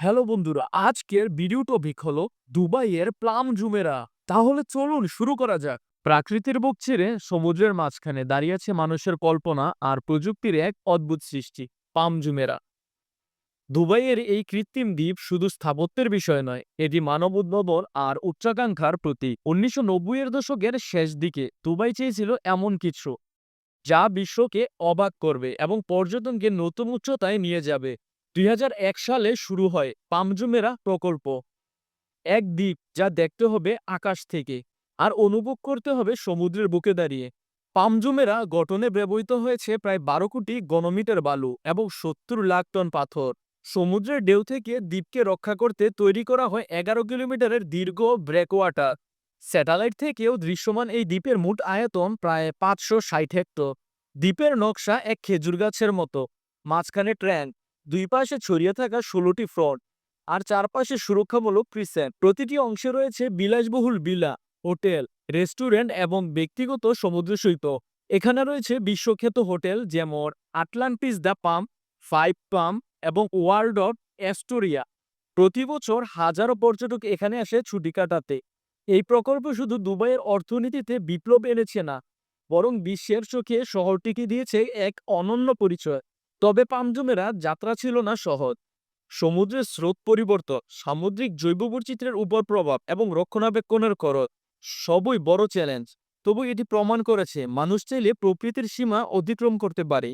Hello বন্ধুরা, আজকের video topic হলো দুবাইয়ের প্লাম জুমেরা তাহলে চলুন শুরু করা যাক। প্রাকৃতির বুক ছেড়ে সমুদ্রের মাঝখানে দাঁড়িয়ে আছে মানুষের কল্পনা আর প্রযুক্তির এক অদ্ভুত সৃষ্টি পাম জুমেরা দুবাইয়ের এই কৃত্রিম দ্বীপ শুধু স্থাপত্যের বিষয় নয়, এটি মানব উদ্ভাবন আর উচ্চাকাঙ্ক্ষার প্রতীক। উনিশশো এর দশকের শেষ দিকে দুবাই চেয়েছিল এমন কিছু, যা বিশ্বকে অবাক করবে এবং পর্যটনকে নতুন উচ্চতায় নিয়ে যাবে। দুই হাজার এক সালে শুরু হয় পামজুমেরা প্রকল্প। এক দ্বীপ যা দেখতে হবে আকাশ থেকে আর অনুভব করতে হবে সমুদ্রের বুকে দাঁড়িয়ে। পামজুমেরা গঠনে ব্যবহৃত হয়েছে প্রায় বারো কোটি গণমিটার বালু এবং সত্তর লাখ টন পাথর। সমুদ্রের ঢেউ থেকে দ্বীপকে রক্ষা করতে তৈরি করা হয় এগারো কিলোমিটারের দীর্ঘ ব্রেকওয়াটার। স্যাটেলাইট থেকেও দৃশ্যমান এই দ্বীপের মোট আয়তন প্রায় পাঁচশো ষাট হেক্টর। দ্বীপের নকশা এক খেজুর গাছের মতো। মাঝখানে ট্র্যাঙ্ক দুই পাশে ছড়িয়ে থাকা ষোলোটি ফ্রন্ট আর চারপাশে সুরক্ষামূলক প্রিসেন প্রতিটি অংশে রয়েছে বিলাসবহুল বিলা হোটেল, রেস্টুরেন্ট এবং ব্যক্তিগত সমুদ্র সৈকত। এখানে রয়েছে বিশ্বখ্যাত হোটেল যেমন Atlantis the pump five pump এবং ওয়ার্ল্ড অফ অ্যাস্টোরিয়া। প্রতি বছর হাজারো পর্যটক এখানে আসে ছুটি কাটাতে। এই প্রকল্প শুধু দুবাইয়ের অর্থনীতিতে বিপ্লব এনেছে না, বরং বিশ্বের চোখে শহরটিকে দিয়েছে এক অনন্য পরিচয়। তবে পামজুমেরা যাত্রা ছিল না সহজ। সমুদ্রের স্রোত পরিবর্তন, সামুদ্রিক জৈব বৈচিত্র্যের উপর প্রভাব এবং রক্ষণাবেক্ষণের খরচ সবই বড় চ্যালেঞ্জ তবু এটি প্রমাণ করেছে মানুষ চাইলে প্রকৃতির সীমা অতিক্রম করতে পারে।